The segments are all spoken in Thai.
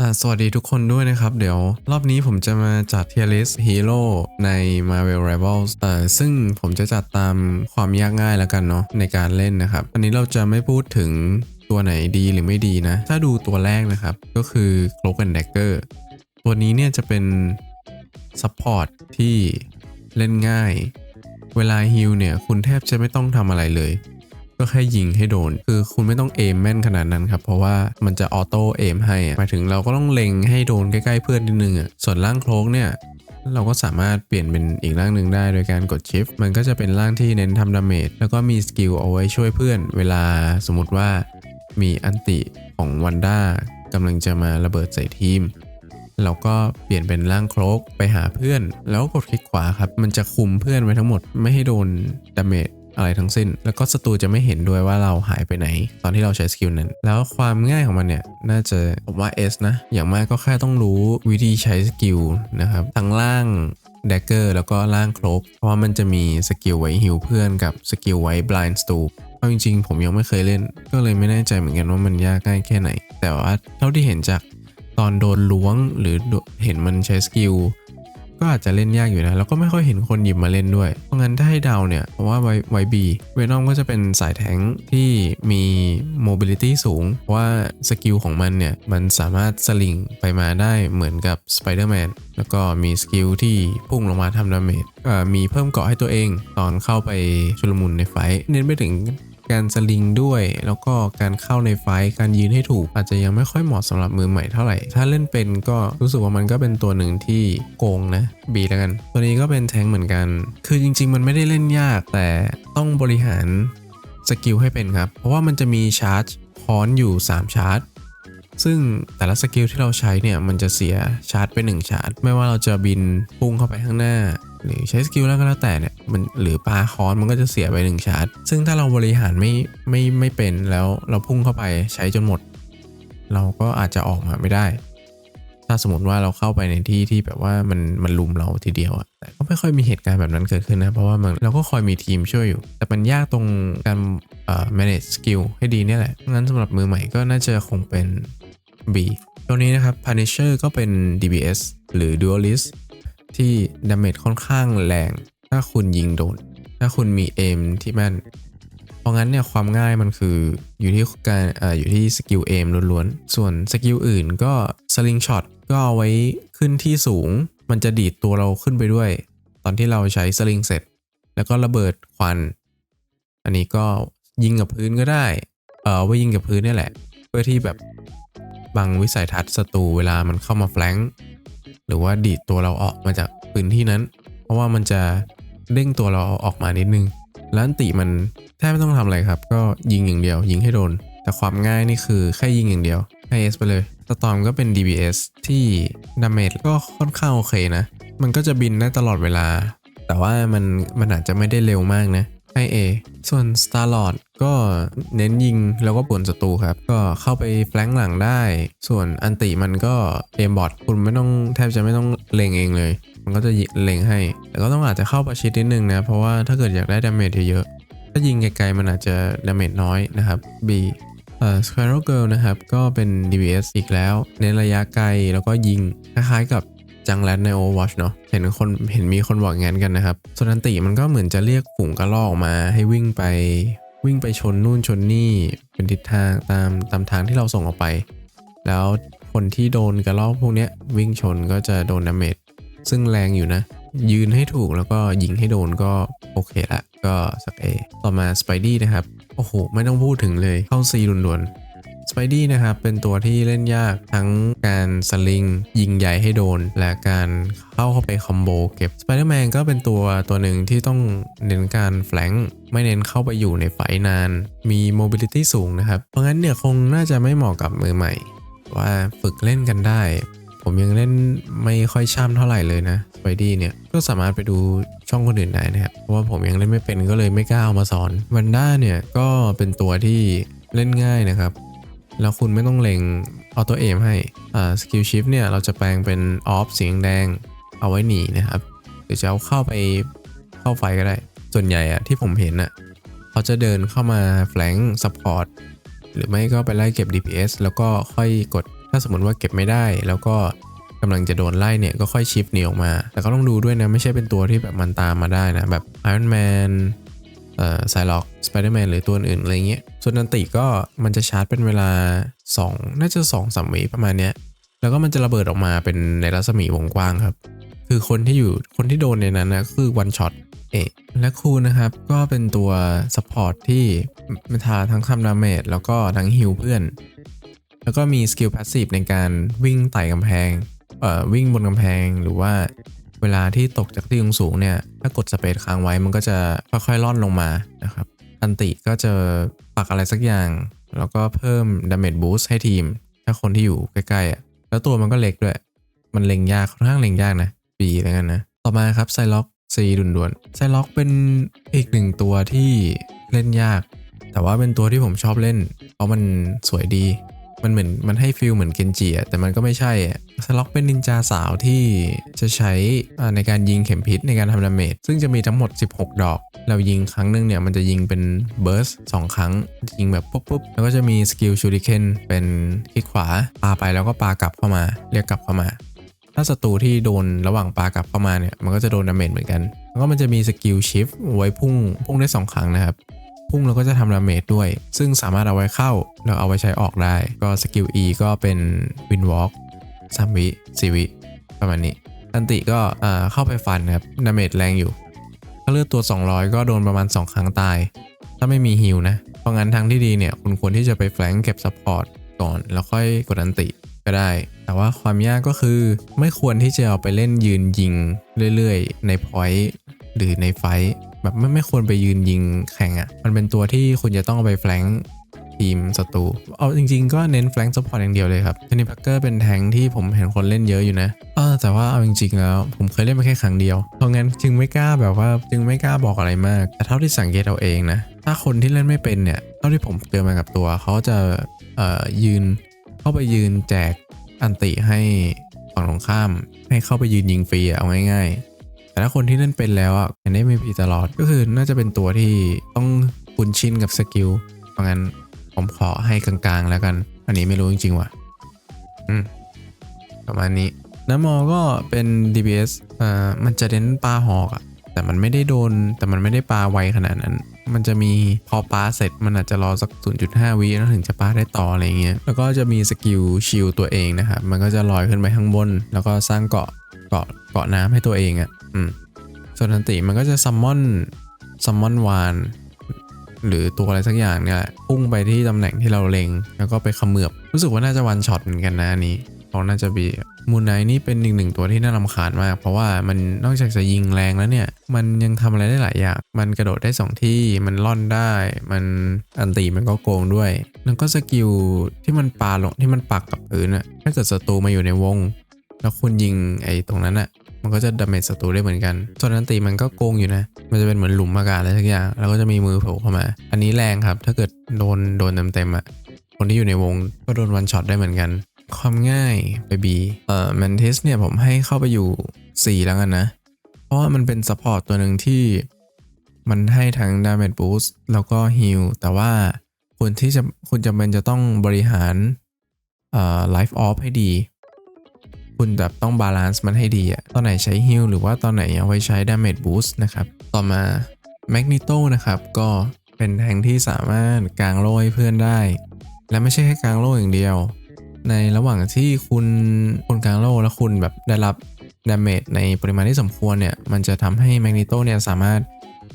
อ่าสวัสดีทุกคนด้วยนะครับ เดี๋ยวรอบนี้ผมจะมาจัด tier list hero ใน Marvel Rivals อ่าซึ่งผมจะจัดตามความยากง่ายแล้วกันเนาะในการเล่นนะครับ อันนี้เราจะไม่พูดถึงตัวไหนดีหรือไม่ดีนะ ถ้าดูตัวแรกนะครับ ก็คือ Cloak and Dagger ตัวนี้เนี่ยจะเป็น support ที่เล่นง่าย เวลาฮิลเนี่ยคุณแทบจะไม่ต้องทำอะไรเลย ก็แค่ยิงให้โดน คือคุณไม่ต้องเอมแม่นขนาดนั้นครับ เพราะว่ามันจะออโต้เอมให้หมายถึงเราก็ต้องเล็งให้โดนใกล้ๆเพื่อนนิดนึงอะส่วนร่างโคลกเนี่ยเราก็สามารถเปลี่ยนเป็นอีกร่างหนึ่งได้โดยการกด Shift มันก็จะเป็นร่างที่เน้นทำดาเมจแล้วก็มีสกิลเอาไว้ช่วยเพื่อน เวลาสมมติว่ามีอันติของวันด้ากำลังจะมาระเบิดใส่ทีม เราก็เปลี่ยนเป็นร่างโครกไปหาเพื่อน แล้วกดคลิกขวาครับ มันจะคุมเพื่อนไว้ทั้งหมดไม่ให้โดนดาเมจ อะไรทั้งสิ้น แล้วก็ศัตรูจะไม่เห็นด้วยว่าเราหายไปไหน ตอนที่เราใช้สกิลนั้น แล้วความง่ายของมันเนี่ยน่าจะผมว่า S นะ อย่างมากก็แค่ต้องรู้วิธีใช้สกิลนะครับทั้งล่างดกเกอร์แล้วก็ล่างครกเพราะว่ามันจะมีสกิลไว้ฮิวเพื่อนกับสกิลไว้ blind stoop เอาจริงๆ ผมยังไม่เคยเล่น ก็เลยไม่แน่ใจเหมือนกันว่ามันยากง่ายแค่ไหน แต่ว่าเท่าที่เห็นจากตอนโดนล้วงหรือเห็นมันใช้สกิล ก็อาจจะเล่นยากอยู่นะ แล้วก็ไม่ค่อยเห็นคนหยิบมาเล่นด้วย เพราะงั้นถ้าให้เดาเนี่ยเพราะว่าไวไวบีเวนอมก็จะเป็นสายแทงที่มีโมบิลิตี้สูงเพราะว่าสกิลของมันเนี่ย มันสามารถสลิงไปมาได้เหมือนกับสไปเดอร์แมนแล้วก็มีสกิลที่พุ่งลงมาทำดาเมจเอ่อมีเพิ่มเกาะให้ตัวเองตอนเข้าไปชุลมุนในไฟเน้นไปถึง การสลิงด้วย แล้วก็การเข้าในไฟท์การยืนให้ถูก อาจจะยังไม่ค่อยเหมาะสำหรับมือใหม่เท่าไหร่ ถ้าเล่นเป็นก็รู้สึกว่ามันก็เป็นตัวหนึ่งที่โกงนะบีแล้วกัน ตัวนี้ก็เป็นแทงเหมือนกัน คือจริง ๆ มันไม่ได้เล่นยากแต่ต้องบริหารสกิลให้เป็นครับ เพราะว่ามันจะมีชาร์จคอนอยู่ 3 ชาร์จ ซึ่งแต่ละสกิลที่เราใช้เนี่ย มันจะเสียชาร์จไป 1 ชาร์จ ไม่ว่าเราจะบินพุ่งเข้าไปข้างหน้า หรือใช้สกิลแล้วก็แล้วแต่เนี่ยมันหรือปลาคอนมันก็จะเสียไป1ชาร์จ ซึ่งถ้าเราบริหารไม่ไม่ไม่เป็นแล้วเราพุ่งเข้าไปใช้จนหมด เราก็อาจจะออกมาไม่ได้ ถ้าสมมติว่าเราเข้าไปในที่ที่แบบว่ามันมันลุมเราทีเดียวอะแต่ก็ไม่ค่อยมีเหตุการณ์แบบนั้นเกิดขึ้นนะ เพราะว่ามันเราก็คอยมีทีมช่วยอยู่ แต่มันยากตรงการเอ่อ manage skill ให้ดีเนี่ยแหละงั้นสำหรับมือใหม่ก็น่าจะคงเป็น B ตัวนี้นะครับ Punisher ก็เป็น DBS หรือ Duelist ที่ดาเมจค่อนข้างแรง ถ้าคุณยิงโดน ถ้าคุณมีเอมที่แม่น เพราะงั้นเนี่ยความง่ายมันคืออยู่ที่การเอ่ออยู่ที่สกิลเอมล้วนๆ ส่วนสกิลอื่นก็สลิงช็อตก็เอาไว้ขึ้นที่สูง มันจะดีดตัวเราขึ้นไปด้วย ตอนที่เราใช้สลิงเสร็จ แล้วก็ระเบิดควัน อันนี้ก็ยิงกับพื้นก็ได้ เออว่ายิงกับพื้นนี่แหละ เพื่อที่แบบบังวิสัยทัศน์ศัตรูเวลามันเข้ามาแฟลง หรือว่าดีดตัวเราออกมาจากพื้นที่นั้น เพราะว่ามันจะเด้งตัวเราออกมานิดนึงแล้วอันติมันแทบไม่ต้องทำอะไรครับ ก็ยิงอย่างเดียว ยิงให้โดน แต่ความง่ายนี่คือแค่ยิงอย่างเดียวให้ S ไปเลยสตอมก็เป็น DBS ที่ดาเมจก็ค่อนข้างโอเคนะ มันก็จะบินได้ตลอดเวลา แต่ว่ามันมันอาจจะไม่ได้เร็วมากนะ ให้ A ส่วน Starlord ก็เน้นยิงแล้วก็ป่วนศัตรูครับ ก็เข้าไปแฟลงก์หลังได้ ส่วนอันติมันก็เอมบอทคุณไม่ต้องแทบจะไม่ต้องเล็งเองเลย มันก็จะเล็งให้ แต่ก็ต้องอาจจะเข้าประชิดนิดนึงนะ เพราะว่าถ้าเกิดอยากได้ดาเมจเยอะๆถ้ายิงไกลๆมันอาจจะดาเมจน้อยนะครับ B เอ่อ Squirrel Girl นะครับ ก็เป็น DBS อีกแล้ว เน้นระยะไกลแล้วก็ยิง คล้ายๆกับ จังแรดใน Overwatch เนาะเห็นคนเห็นมีคนบอกงั้นกันนะครับส่วนอันติมันก็เหมือนจะเรียกฝูงกระรอกมาให้วิ่งไป วิ่งไปชนนู่นชนนี่เป็นทิศทางตามตามทางที่เราส่งออกไป แล้วคนที่โดนกระรอกพวกนี้วิ่งชนก็จะโดนดาเมจซึ่งแรงอยู่นะ ยืนให้ถูกแล้วก็ยิงให้โดนก็โอเคละก็สักเอต่อมาสไปดี้นะครับ โอ้โห ไม่ต้องพูดถึงเลยเข้าซีด่วนๆ สไปดี้นะครับเป็นตัวที่เล่นยากทั้งการสลิง ยิงใหญ่ให้โดน และการเข้าเข้าไปคอมโบเก็บสไปเดอร์แมนก็เป็นตัวตัวหนึ่งที่ต้องเน้นการแฟลงไม่เน้นเข้าไปอยู่ในไฟนาน มีโมบิลิตี้สูงนะครับ เพราะงั้นเนี่ยคงน่าจะไม่เหมาะกับมือใหม่ ว่าฝึกเล่นกันได้ ผมยังเล่นไม่ค่อยช่ำเท่าไหร่เลยนะสไปดี้เนี่ยก็สามารถไปดูช่องคนอื่นได้นะครับเพราะว่าผมยังเล่นไม่เป็นก็เลยไม่กล้าเอามาสอนวันด้าเนี่ยก็เป็นตัวที่เล่นง่ายนะครับ แล้วคุณไม่ต้องเล็งออโต้เอมให้อ่าสกิลชิฟเนี่ยเราจะแปลงเป็นออฟสีแดงเอาไว้หนีนะครับหรือจะเอาเข้าไปเข้าไฟก็ได้ ส่วนใหญ่อะที่ผมเห็นอะเขาจะเดินเข้ามาแฟลงซัพพอร์ตหรือไม่ก็ไปไล่เก็บ DPS แล้วก็ค่อยกดถ้าสมมติว่าเก็บไม่ได้ แล้วก็กำลังจะโดนไล่เนี่ยก็ค่อยชิปหนีออกมา แต่ก็ต้องดูด้วยนะ ไม่ใช่เป็นตัวที่แบบมันตามมาได้นะ แบบ Iron Man เอ่อไซล็อก สไปเดอร์แมนหรือตัวอื่นอะไรเงี้ย ส่วนนันติก็มันจะชาร์จเป็นเวลา 2 น่าจะ2อสามวิประมาณเนี้ย แล้วก็มันจะระเบิดออกมาเป็นในรัศมีวงกว้างครับ คือคนที่อยู่คนที่โดนในนั้นนะคือวันช็อตเอะและครูนะครับก็เป็นตัวซัพพอร์ตที่มันทาทั้งทำดาเมจแล้วก็ทั้งฮิลเพื่อน แล้วก็มีสกิลพาสซีฟในการวิ่งไต่กำแพงเอ่อวิ่งบนกำแพงหรือว่าเวลาที่ตกจากที่สูงเนี่ย ถ้ากดสเปซค้างไว้มันก็จะค่อยๆล่อนลงมานะครับ อันติก็จะปักอะไรสักอย่าง แล้วก็เพิ่มดาเมจบูสต์ให้ทีม ถ้าคนที่อยู่ใกล้ๆอะแล้วตัวมันก็เล็กด้วย มันเล็งยากค่อนข้างเล็งยากนะปีแล้วกันนะ ต่อมาครับไซล็อกซีดุนดวนไซล็อกเป็นอีกหนึ่งตัวที่เล่นยาก แต่ว่าเป็นตัวที่ผมชอบเล่น เพราะมันสวยดี มันเหมือนมันให้ฟิลเหมือนเกนจิอะแต่มันก็ไม่ใช่อะสล็อกเป็นนินจาสาวที่จะใช้อ่าในการยิงเข็มพิษในการทำดาเมจซึ่งจะมีทั้งหมด 16 ดอก เรายิงครั้งหนึงเนี่ยมันจะยิงเป็นเบิร์สสองครั้ง ยิงแบบปุ๊บปุ๊บแล้วก็จะมีสกิลชูริเคนเป็นคลิกขวาปาไปแล้วก็ปากลับเข้ามา เรียกกลับเข้ามา ถ้าศัตรูที่โดนระหว่างปากลับเข้ามาเนี่ยมันก็จะโดนดาเมจเหมือนกัน แล้วก็มันจะมีสกิลชิฟไว้พุ่งพุ่งได้ 2 ครั้งนะครับ พุ่งแล้วก็จะทำดาเมจด้วย ซึ่งสามารถเอาไว้เข้าแล้วเอาไว้ใช้ออกได้ ก็สกิล E ก็เป็นวินวอล์กสามวิสี่วิประมาณนี้อันติก็เข้าไปฟันครับดาเมจแรงอยู่ ถ้าเลือดตัว 200 ก็โดนประมาณ 2 ครั้งตาย ถ้าไม่มีฮิลนะ เพราะงั้นทางที่ดีเนี่ยคุณควรที่จะไปแฟลงก์เก็บซัพพอร์ตก่อน แล้วค่อยกดอันติก็ได้ แต่ว่าความยากก็คือไม่ควรที่จะเอาไปเล่นยืนยิงเรื่อยๆ ในพอยต์หรือในไฟท์ แบบไม่ไม่ควรไปยืนยิงแข่งอะ่ะ มันเป็นตัวที่คุณจะต้องเอาไปแฟลงทีมศัตรู เอาจริง ๆ ก็เน้นแฟลงซัพพอร์ตอย่างเดียวเลยครับเทนนิพักเกอร์เป็นแทงที่ผมเห็นคนเล่นเยอะอยู่นะเออแต่ว่าเอาจริง ๆ แล้ว ผมเคยเล่นมาแค่ครั้งเดียว เพราะงั้นจึงไม่กล้าแบบว่าจึงไม่กล้าบอกอะไรมาก แต่เท่าที่สังเกตเอาเองนะ ถ้าคนที่เล่นไม่เป็นเนี่ยเท่าที่ผมเจอมากับตัว เขาจะเอ่อยืน เข้าไปยืนแจกอันติให้ฝั่งตรงข้าม ให้เข้าไปยืนยิงฟรีอะเอาง่าย แต่ถ้าคนที่เล่นเป็นแล้วอะยังได้ไม่พีตลอดก็คือน่าจะเป็นตัวที่ต้องคุ้นชินกับสกิลเพราะงั้นผมขอให้กลางๆ แล้วกัน อันนี้ไม่รู้จริงๆว่ะอืมประมาณนี้น้ำมอก็เป็น DBS อ่ามันจะเน้นปลาหอกอะแต่มันไม่ได้โดน แต่มันไม่ได้ปลาไวขนาดนั้น มันจะมีพอปลาเสร็จมันอาจจะรอสัก 0.5 วิแล้วถึงจะปลาได้ต่ออะไรเงี้ย แล้วก็จะมีสกิลชิลตัวเองนะครับ มันก็จะลอยขึ้นไปข้างบน แล้วก็สร้างเกาะเกาะเกาะน้ำให้ตัวเองอะ อืมส่วนทันติมันก็จะซัมมอนซัมมอนวานหรือตัวอะไรสักอย่างเนี่ยพุ่งไปที่ตำแหน่งที่เราเล็ง แล้วก็ไปขมือบรู้สึกว่าน่าจะวันช็อตเหมือนกันนะอันนี้เขาน่าจะบีมูนไนนี่เป็นอีกหนึ่งตัวที่น่ารำคาญมาก เพราะว่ามันนอกจากจะยิงแรงแล้วเนี่ย มันยังทำอะไรได้หลายอย่าง มันกระโดดได้สองที่มันล่อนได้ มันอันตีมันก็โกงด้วย แล้วก็สกิลที่มันปาลงที่มันปักกับพื้นอะถ้าเกิดศัตรูมาอยู่ในวง แล้วคุณยิงไอ้ตรงนั้นอะ มันก็จะดาเมจศัตรูได้เหมือนกันส่วนอันตีมันก็โกงอยู่นะ มันจะเป็นเหมือนหลุมอากาศอะไรสักอย่าง แล้วก็จะมีมือโผล่เข้ามา อันนี้แรงครับ ถ้าเกิดโดนโดนเต็มๆอะคนที่อยู่ในวงก็โดนวันช็อตได้เหมือนกัน ความง่ายไปบีเอ่อแมนเทสเนี่ยผมให้เข้าไปอยู่ 4 แล้วกันนะ เพราะว่ามันเป็นซัพพอร์ตตัวหนึ่งที่มันให้ทั้ง Damage Boost แล้วก็ Heal แต่ว่าคุณที่จะคุณจำเป็นจะต้องบริหารเอ่อ Life Off ให้ดี คุณแบบต้องบาลานซ์มันให้ดีอะตอนไหนใช้ Heal หรือว่าตอนไหนเอาไว้ใช้ Damage Boost นะครับ ต่อมา Magneto นะครับก็เป็นแทงที่สามารถกางโล่ให้เพื่อนได้ และไม่ใช่แค่กางโล่อย่างเดียว ในระหว่างที่คุณคุณกางโล่แล้วคุณแบบได้รับดาเมจในปริมาณที่สมควรเนี่ย มันจะทำให้แมกนีโตเนี่ยสามารถ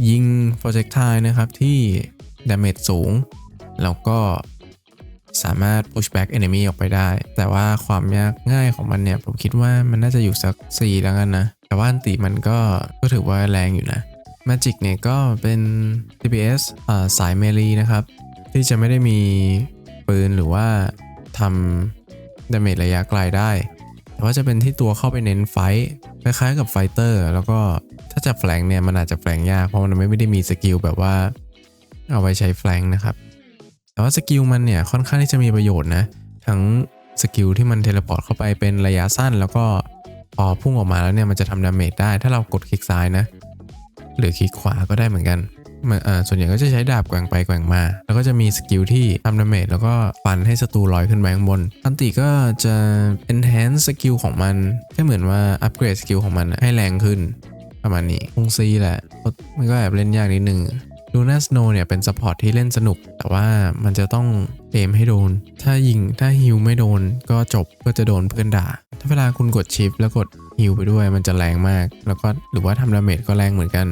ยิงโปรเจกต์ไทนะครับที่ดาเมจสูง แล้วก็ สามารถ push back enemy ออกไปได้ แต่ว่าความยากง่ายของมันเนี่ย ผมคิดว่ามันน่าจะอยู่สัก 4 แล้วกันนะ แต่ว่าอันติมันก็ก็ถือว่าแรงอยู่นะ Magic เนี่ยก็เป็น DPS อ่าสายเมลีนะครับ ที่จะไม่ได้มีปืนหรือว่าทำดาเมจระยะไกลได้ แต่ว่าจะเป็นที่ตัวเข้าไปเน้นไฟท์คล้ายๆกับไฟเตอร์แล้วก็ถ้าจะแฟลงเนี่ยมันอาจจะแฟลงยากเพราะมันไม่ได้มีสกิลแบบว่าเอาไว้ใช้แฟลงนะครับ แต่ว่าสกิลมันเนี่ยค่อนข้างที่จะมีประโยชน์นะ ทั้งสกิลที่มันเทเลพอร์ตเข้าไปเป็นระยะสั้น แล้วก็พอพุ่งออกมาแล้วเนี่ยมันจะทำดาเมจได้ ถ้าเรากดคลิกซ้ายนะ หรือคลิกขวาก็ได้เหมือนกันมันส่วนใหญ่ก็จะใช้ดาบแกว่งไปแกว่งมา แล้วก็จะมีสกิลที่ทำดาเมจแล้วก็ฟันให้ศัตรูลอยขึ้นไปข้างบนอันติก็จะ enhance สกิลของมันแค่เหมือนว่าอัปเกรดสกิลของมันให้แรงขึ้นประมาณนี้คงซีแหละมันก็แอบเล่นยากนิดนึง ลูน่าสโนเนี่ยเป็นซัพพอร์ตที่เล่นสนุก แต่ว่ามันจะต้องเอมให้โดน ถ้ายิงถ้าฮิวไม่โดนก็จบก็จะโดนเพื่อนด่า ถ้าเวลาคุณกดชิปแล้วกดฮิวไปด้วยมันจะแรงมาก แล้วก็หรือว่าทำดาเมจก็แรงเหมือนกัน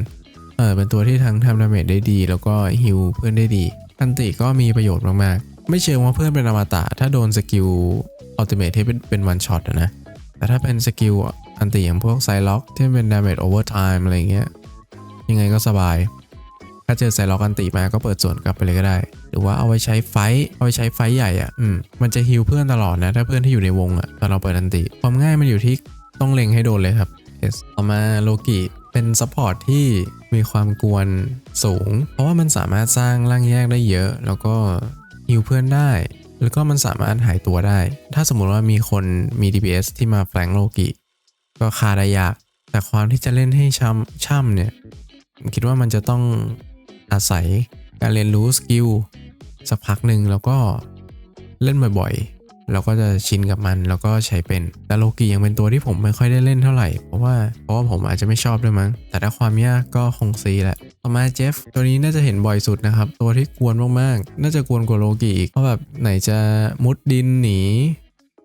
เออเป็นตัวที่ทั้งทำดาเมจได้ดี แล้วก็ฮิวเพื่อนได้ดีอันติก็มีประโยชน์มากๆ ไม่เชิงว่าเพื่อนเป็นอมตะถ้าโดนสกิลอัลติเมทที่เป็นเป็นวันช็อตนะแต่ถ้าเป็นสกิลอันติอย่างพวกไซล็อกที่เป็นดาเมจโอเวอร์ไทม์อะไรเงี้ยยังไงก็สบายาเจอไซล็อกอันติมาก็เปิดส่วนกลับไปเลยก็ได้ หรือว่าเอาไว้ใช้ไฟท์เอาไว้ใช้ไฟท์ใหญ่อะ่ะอืมมันจะฮิลเพื่อนตลอดนะ ถ้าเพื่อนที่อยู่ในวงอะ่ะตอนเราเปิดอันติ ความง่ายมันอยู่ที่ต้องเล็งให้โดนเลยครับ yes. ต่อมาโลกิเป็นซัพพอร์ตที่มีความกวนสูง เพราะว่ามันสามารถสร้างร่างแยกได้เยอะ แล้วก็ฮิลเพื่อนได้แล้วก็มันสามารถหายตัวได้ ถ้าสมมุติว่ามีคนมี DPS ที่มาแฟลงโลกิ ก็คาได้ยาก แต่ความที่จะเล่นให้ช่ำช่ำเนี่ย ผมคิดว่ามันจะต้อง อาศัยการเรียนรู้สกิลสักพักหนึ่งแล้วก็เล่นบ่อยๆ เราก็จะชินกับมันแล้วก็ใช้เป็นแต่โลกียังเป็นตัวที่ผมไม่ค่อยได้เล่นเท่าไหร่ เพราะว่าเพราะว่าผมอาจจะไม่ชอบด้วยมั้ง แต่ถ้าความยากก็คงซีแหละ ต่อมาเจฟตัวนี้น่าจะเห็นบ่อยสุดนะครับ ตัวที่กวนมากๆ น่าจะกวนกว่าโลกีอีก เพราะแบบไหนจะมุดดินหนี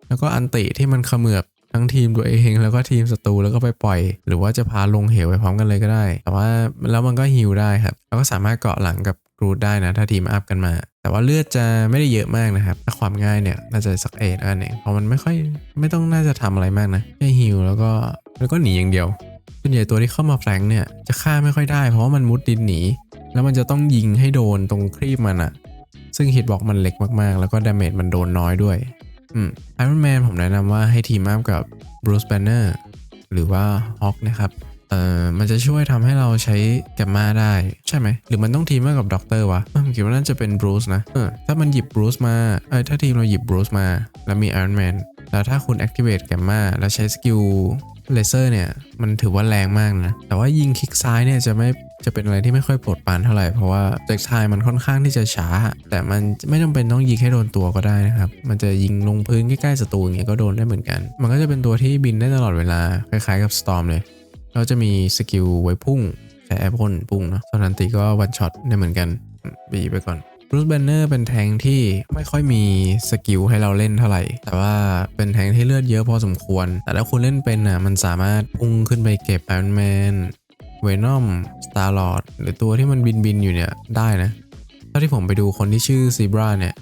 แล้วก็อันติที่มันเขมือบ ทั้งทีมตัวเองแล้วก็ทีมศัตรูแล้วก็ไปปล่อย หรือว่าจะพาลงเหวไปพร้อมกันเลยก็ได้ แต่ว่าแล้วมันก็ฮิลได้ครับแล้วก็สามารถเกาะหลังกับกรูดได้นะถ้าทีมอัพกันมา แต่ว่าเลือดจะไม่ได้เยอะมากนะครับ ถ้าความง่ายเนี่ยน่าจะสักเอ็ดอันเองเพราะมันไม่ค่อยไม่ต้องน่าจะทำอะไรมากนะแค่ฮิลแล้วก็แล้วก็หนีอย่างเดียวส่วนใหญ่ตัวที่เข้ามาแฟลงเนี่ยจะฆ่าไม่ค่อยได้ เพราะว่ามันมุดดินหนี แล้วมันจะต้องยิงให้โดนตรงครีบมันอะซึ่งฮิตบอกมันเล็กมากๆ แล้วก็ดาเมจมันโดนน้อยด้วย ไอรอนแมนผมแนะนำว่าให้ทีมอัพกับบรูซแบนเนอร์หรือว่าฮอคนะครับเอ่อมันจะช่วยทำให้เราใช้แกมมาได้ใช่ไหม หรือมันต้องทีมมากกับด็อกเตอร์วะผมคิดว่าน่าจะเป็นบรูซนะเออถ้ามันหยิบบรูซมาเออถ้าทีมเราหยิบบรูซมา แล้วมีไอรอนแมนแล้วถ้าคุณ activate แกมมาแล้วใช้สกิลเลเซอร์เนี่ย มันถือว่าแรงมากนะ แต่ว่ายิงคลิกซ้ายเนี่ยจะไม่ จะเป็นอะไรที่ไม่ค่อยปรดปานเท่าไหร่เพราะว่าเจ็กไทายมันค่อนข้างที่จะช้า แต่มันไม่จำเป็นต้องยิงให้โดนตัวก็ได้นะครับ มันจะยิงลงพื้นใกล้ๆศัตรูอย่างเงี้ยก็โดนได้เหมือนกัน มันก็จะเป็นตัวที่บินได้ตลอดเวลาคล้ายๆกับ Storm เลยเราจะมีสกิลไว้พุ่งใช้แอปพ่นพุ่งเนาะส่วนอันติก็วันช็อตได้เหมือนกันบีไปก่อนบรูซแบนเนอร์เป็นแทงที่ไม่ค่อยมีสกิลให้เราเล่นเท่าไหร่ แต่ว่าเป็นแทงที่เลือดเยอะพอสมควร แต่ถ้าคุณเล่นเป็นอะมันสามารถพุ่งขึ้นไปเก็บไอรอนแมน เวนอมสตาร์ลอดหรือตัวที่มันบินบินๆอยู่เนี่ยได้นะเท่าที่ผมไปดูคนที่ชื่อซีบราเนี่ย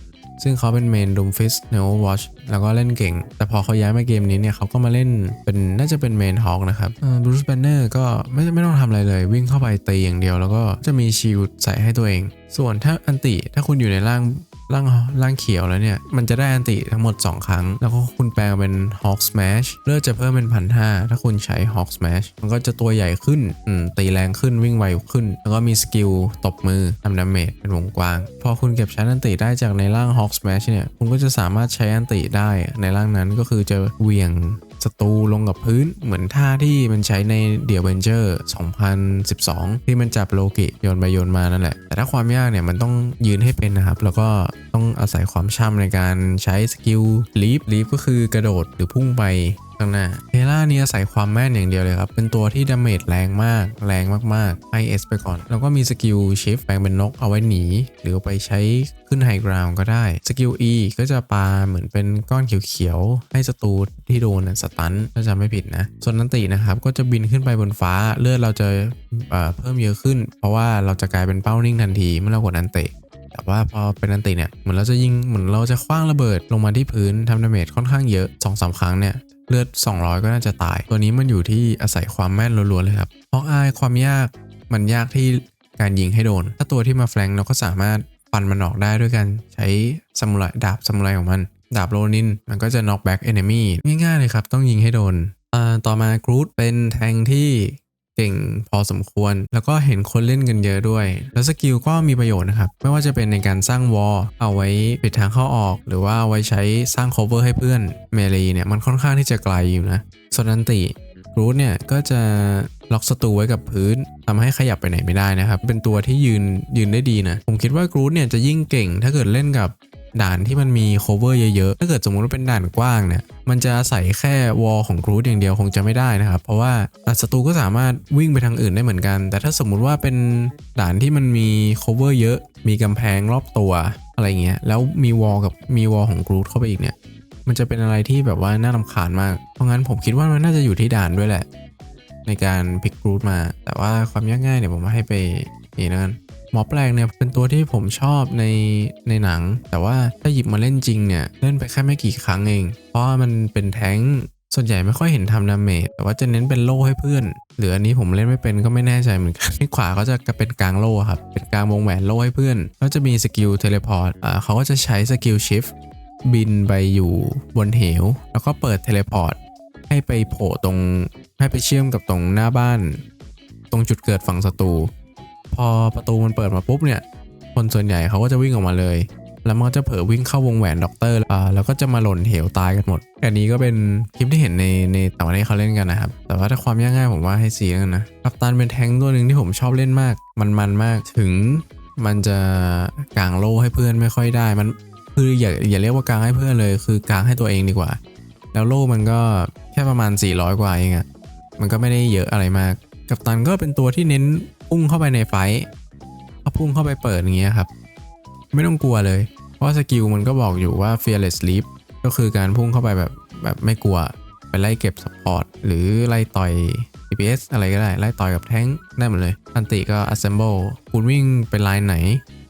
ซึ่งเขาเป็นเมนดูมฟิสใน Overwatch แล้วก็เล่นเก่ง แต่พอเขาย้ายมาเกมนี้เนี่ยเขาก็มาเล่นเป็นน่าจะเป็นเมนฮอกนะครับบรูซแบนเนอร์ก็ไม่ไม่ต้องทำอะไรเลย วิ่งเข้าไปตีอย่างเดียว แล้วก็จะมีชิลใส่ให้ตัวเอง ส่วนถ้าอันติถ้าคุณอยู่ในร่าง ร่างร่างเขียวแล้วเนี่ย มันจะได้อันติทั้งหมด 2 ครั้ง แล้วก็คุณแปลงเป็น Hawk Smash เลือดจะเพิ่มเป็นพันห้าถ้าคุณใช้ Hawk Smash มันก็จะตัวใหญ่ขึ้นตีแรงขึ้นวิ่งไวขึ้น แล้วก็มีสกิลตบมือทำดาเมจเป็นวงกว้าง พอคุณเก็บชั้นอันติได้จากในร่าง Hawk Smash เนี่ย คุณก็จะสามารถใช้อันติได้ในร่างนั้นก็คือจะเวียง ศัตรูลงกับพื้น เหมือนท่าที่มันใช้ในเดียเวนเจอร์2012 ที่มันจับโลกิโยนไปโยนมานั่นแหละ แต่ถ้าความยากเนี่ยมันต้องยืนให้เป็นนะครับ แล้วก็ต้องอาศัยความช่ำในการใช้สกิลลีฟลีฟก็คือกระโดดหรือพุ่งไป ข้างหน้าเทล่านี่อาศัยความแม่นอย่างเดียวเลยครับ เป็นตัวที่ดาเมจแรงมาก แรงมากๆให้ S ไปก่อน แล้วก็มีสกิลชิฟแปลงเป็นนกเอาไว้หนี หรือไปใช้ขึ้นไฮกราวก็ได้ สกิล E ก็จะปาเหมือนเป็นก้อนเขียวๆ ให้ศัตรูที่โดนน่ะสตันถ้าจำไม่ผิดนะ ส่วนนันตินะครับก็จะบินขึ้นไปบนฟ้าเลือดเราจะเเพิ่มเยอะขึ้น เพราะว่าเราจะกลายเป็นเป้านิ่งทันทีเมื่อเรากดนันติแต่ว่าพอเป็นอันติเนี่ยเหมือนเราจะยิงเหมือนเราจะคว้างระเบิดลงมาที่พื้นทำดาเมจค่อนข้างเยอะ2อสาครั้งเนี่ย เลือด 200 ก็น่าจะตาย ตัวนี้มันอยู่ที่อาศัยความแม่นล้วนๆเลยครับฮอกอายความยากมันยากที่การยิงให้โดน ถ้าตัวที่มาแฟลงเราก็สามารถฟันมันออกได้ด้วยกันใช้ซามูไรดาบซามูไรของมัน ดาบโรนิน มันก็จะ knock back enemy ง่ายๆเลยครับ ต้องยิงให้โดน ต่อมากรูดเป็นแทงที่ เก่งพอสมควร แล้วก็เห็นคนเล่นกันเยอะด้วย แล้วสกิลก็มีประโยชน์นะครับ ไม่ว่าจะเป็นในการสร้างวอลเอาไว้ปิดทางเข้าออก หรือว่าไว้ใช้สร้าง cover ให้เพื่อนเมลีเนี่ยมันค่อนข้างที่จะไกลอยู่นะส่วนอันติรูทเนี่ยก็จะล็อกศัตรูไว้กับพื้นทำให้ขยับไปไหนไม่ได้นะครับ เป็นตัวที่ยืนยืนได้ดีนะ ผมคิดว่ากรูดเนี่ยจะยิ่งเก่งถ้าเกิดเล่นกับ ด่านที่มันมี cover เยอะๆ ถ้าเกิดสมมุติว่าเป็นด่านกว้างเนี่ย มันจะอาศัยแค่วอลของกรูดอย่างเดียวคงจะไม่ได้นะครับ เพราะว่าศัตรูก็สามารถวิ่งไปทางอื่นได้เหมือนกัน แต่ถ้าสมมุติว่าเป็นด่านที่มันมี cover เยอะ มีกำแพงรอบตัวอะไรเงี้ย แล้วมีวอลกับมีวอลของกรูดเข้าไปอีกเนี่ย มันจะเป็นอะไรที่แบบว่าน่ารำคาญมาก เพราะงั้นผมคิดว่ามันน่าจะอยู่ที่ด่านด้วยแหละ ในการพิกรูทมา แต่ว่าความยากง่ายเนี่ยผมให้ไปนี่นั่นห มอแปลงเนี่ยเป็นตัวที่ผมชอบในในหนัง แต่ว่าถ้าหยิบมาเล่นจริงเนี่ยเล่นไปแค่ไม่กี่ครั้งเอง เพราะมันเป็นแท้งส่วนใหญ่ไม่ค่อยเห็นทำดาเมจแต่ว่าจะเน้นเป็นโล่ให้เพื่อน หรืออันนี้ผมเล่นไม่เป็นก็ไม่แน่ใจเหมือนกันที่ขวาก็จะเป็นกลางโล่ครับ เป็นกลางวงแหวนโล่ให้เพื่อนแล้วจะมีสกิลเทเลพอร์ตอ่าเขาก็จะใช้สกิลชิฟบินไปอยู่บนเหว แล้วก็เปิดเทเลพอร์ตให้ไปโผล่ตรงให้ไปเชื่อมกับตรงหน้าบ้าน ตรงจุดเกิดฝั่งศัตรู พอประตูมันเปิดมาปุ๊บเนี่ย คนส่วนใหญ่เขาก็จะวิ่งออกมาเลย แล้วมันก็จะเผลอวิ่งเข้าวงแหวนด็อกเตอร์แล้วก็จะมาหล่นเหวตายกันหมดอันนี้ก็เป็นคลิปที่เห็นในในต่างประเทศเขาเล่นกันนะครับ แต่ว่าถ้าความยากง่ายผมว่าให้ซีกันนะกัปตันเป็นแทงค์ตัวหนึ่งที่ผมชอบเล่นมาก มันมันมากถึงมันจะกางโล่ให้เพื่อนไม่ค่อยได้ มันคืออย่าอย่าเรียกว่ากางให้เพื่อนเลย คือกางให้ตัวเองดีกว่า แล้วโล่มันก็แค่ประมาณ 400 กว่าเองอะมันก็ไม่ได้เยอะอะไรมาก กัปตันก็เป็นตัวที่เน้น พุ่งเข้าไปในไฟท์ถ้าพุ่งเข้าไปเปิดอย่างเงี้ยครับ ไม่ต้องกลัวเลย เพราะสกิลมันก็บอกอยู่ว่า fearless leap ก็คือการพุ่งเข้าไปแบบแบบไม่กลัวไปไล่เก็บสปอร์ตหรือไล่ต่อย DPS อะไรก็ได้ ไล่ต่อยกับแท้งได้หมดเลยอันติก็ assemble คุณวิ่งเป็นไลน์ไหน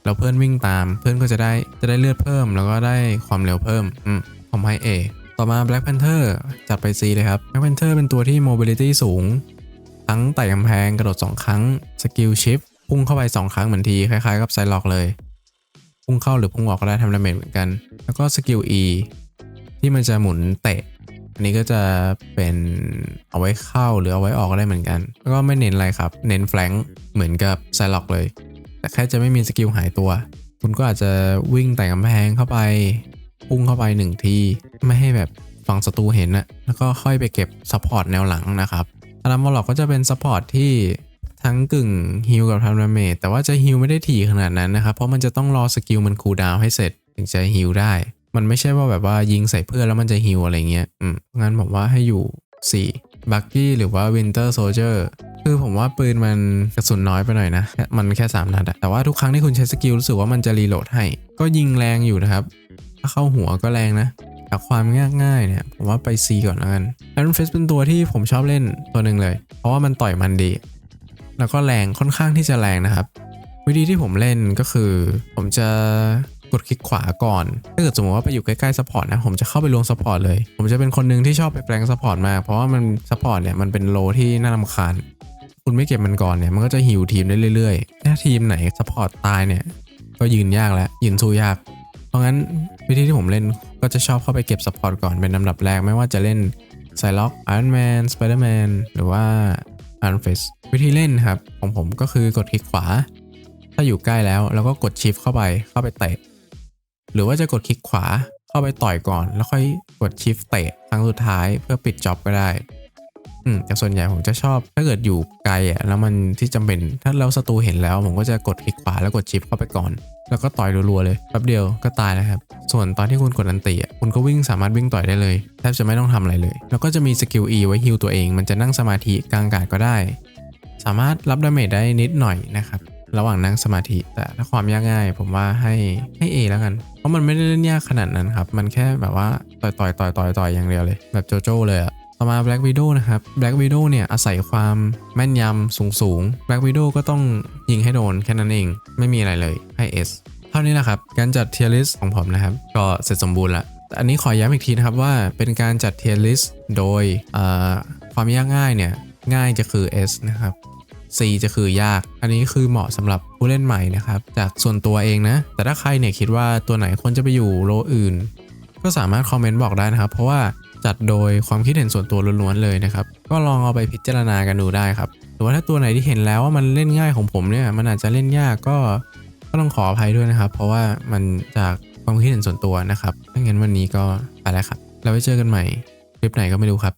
แล้วเพื่อนวิ่งตาม เพื่อนก็จะได้จะได้เลือดเพิ่ม แล้วก็ได้ความเร็วเพิ่มอืมผมให้ A ต่อมา Black Panther จัดไป C เลยครับ Black Panther เป็นตัวที่ mobility สูง ทั้งไต่กำแพงกระโดด 2 ครั้ง สกิลชิฟพุ่งเข้าไป 2 ครั้งเหมือนที คล้ายๆ กับไซล็อกเลย พุ่งเข้าหรือพุ่งออกก็ได้ทำดาเมจเหมือนกัน แล้วก็สกิล E ที่มันจะหมุนเตะ อันนี้ก็จะเป็นเอาไว้เข้าหรือเอาไว้ออกก็ได้เหมือนกัน แล้วก็ไม่เน้นอะไรครับ เน้นแฟลงเหมือนกับไซล็อกเลย แต่แค่จะไม่มีสกิลหายตัว คุณก็อาจจะวิ่งแต่กำแพงเข้าไป พุ่งเข้าไปหนึ่งที ไม่ให้แบบฝั่งศัตรูเห็นนะแล้วก็ค่อยไปเก็บซัพพอร์ตแนวหลังนะครับ อารามอลล็อกก็จะเป็นซัพพอร์ตที่ทั้งกึ่งฮิลกับทำดาเมจแต่ว่าจะฮิลไม่ได้ถี่ขนาดนั้นนะครับ เพราะมันจะต้องรอสกิลมันคูลดาวให้เสร็จถึงจะฮิลได้ มันไม่ใช่ว่าแบบว่ายิงใส่เพื่อนแล้วมันจะฮิลอะไรเงี้ยอืมงั้นผมว่าให้อยู่ 4 บักกี้หรือว่า Winter Soldier คือผมว่าปืนมันกระสุนน้อยไปหน่อยนะ มันแค่ 3 นัดอะแต่ว่าทุกครั้งที่คุณใช้สกิลรู้สึกว่ามันจะรีโหลดให้ ก็ยิงแรงอยู่นะครับ ถ้าเข้าหัวก็แรงนะ แต่ความง่ายๆเนี่ยผมว่าไป C ก่อนแล้วกัน Iron Fist เป็นตัวที่ผมชอบเล่นตัวหนึ่งเลย เพราะว่ามันต่อยมันดี แล้วก็แรงค่อนข้างที่จะแรงนะครับ วิธีที่ผมเล่นก็คือ ผมจะกดคลิกขวาก่อน ถ้าเกิดสมมติว่าไปอยู่ใกล้ๆซัพพอร์ตนะ ผมจะเข้าไปลงซัพพอร์ตเลย ผมจะเป็นคนหนึ่งที่ชอบไปแปลงซัพพอร์ตมาก เพราะว่ามันซัพพอร์ตเนี่ยมันเป็นโลที่น่ารำคาญ คุณไม่เก็บมันก่อนเนี่ย มันก็จะหิวทีมได้เรื่อยๆ ถ้าทีมไหนซัพพอร์ตตายเนี่ย ก็ยืนยากแล้วยืนสู้ยาก เพราะงั้นวิธีที่ผมเล่น ก็จะชอบเข้าไปเก็บซัพพอร์ตก่อนเป็นลำดับแรกไม่ว่าจะเล่นไซล็อกไอรอนแมนสไปเดอร์แมนหรือว่า Iron Fist วิธีเล่นครับ ของผมก็คือกดคลิกขวา ถ้าอยู่ใกล้แล้วเราก็กดชิฟเข้าไปเข้าไปเตะ หรือว่าจะกดคลิกขวาเข้าไปต่อยก่อน แล้วค่อยกดชิฟเตะครั้งสุดท้ายเพื่อปิดจ็อบก็ได้อืมแต่ส่วนใหญ่ผมจะชอบถ้าเกิดอยู่ไกลอะแล้วมันที่จำเป็นถ้าเราศัตรูเห็นแล้ว ผมก็จะกดคลิกขวาแล้วกดชิฟเข้าไปก่อน แล้วก็ต่อยรัวๆเลยแป๊บเดียวก็ตายแล้วครับ ส่วนตอนที่คุณกดอันติอะคุณก็วิ่งสามารถวิ่งต่อยได้เลยแทบจะไม่ต้องทำอะไรเลย แล้วก็จะมีสกิล E ไว้ฮิลตัวเอง มันจะนั่งสมาธิกลางอากาศก็ได้ สามารถรับดาเมจได้นิดหน่อยนะครับระหว่างนั่งสมาธิ แต่ถ้าความยากง่าย ผมว่าให้ให้ A แล้วกัน เพราะมันไม่ได้เล่นยากขนาดนั้นครับ มันแค่แบบว่าต่อยต่อยต่อยต่อยต่อยอย่างเดียวเลย แบบโจโจ้เลยอะ ต่อมา Black Widow นะครับ Black Widow เนี่ยอาศัยความแม่นยำสูงสูงๆ Black Widow ก็ต้องยิงให้โดนแค่นั้นเอง ไม่มีอะไรเลยให้ S เท่านี้แหละครับ การจัด tier list ของผมนะครับ ก็เสร็จสมบูรณ์ละแต่อันนี้ขอย้ำอีกทีนะครับว่าเป็นการจัด tier list โดยความยากง่ายเนี่ยง่ายจะคือ S นะครับ C จะคือยาก อันนี้คือเหมาะสำหรับผู้เล่นใหม่นะครับ จากส่วนตัวเองนะ แต่ถ้าใครเนี่ยคิดว่าตัวไหนควรจะไปอยู่โลอื่น ก็สามารถคอมเมนต์บอกได้นะครับ เพราะว่า จัดโดยความคิดเห็นส่วนตัวล้วนๆเลยนะครับ ก็ลองเอาไปพิจารณากันดูได้ครับหรือว่าถ้าตัวไหนที่เห็นแล้วว่ามันเล่นง่ายของผมเนี่ยมันอาจจะเล่นยากก็ก็ต้องขออภัยด้วยนะครับ เพราะว่ามันจากความคิดเห็นส่วนตัวนะครับถ้างั้นวันนี้ก็ไปแล้วครับ แล้วไว้เจอกันใหม่คลิปไหนก็ไม่รู้ครับ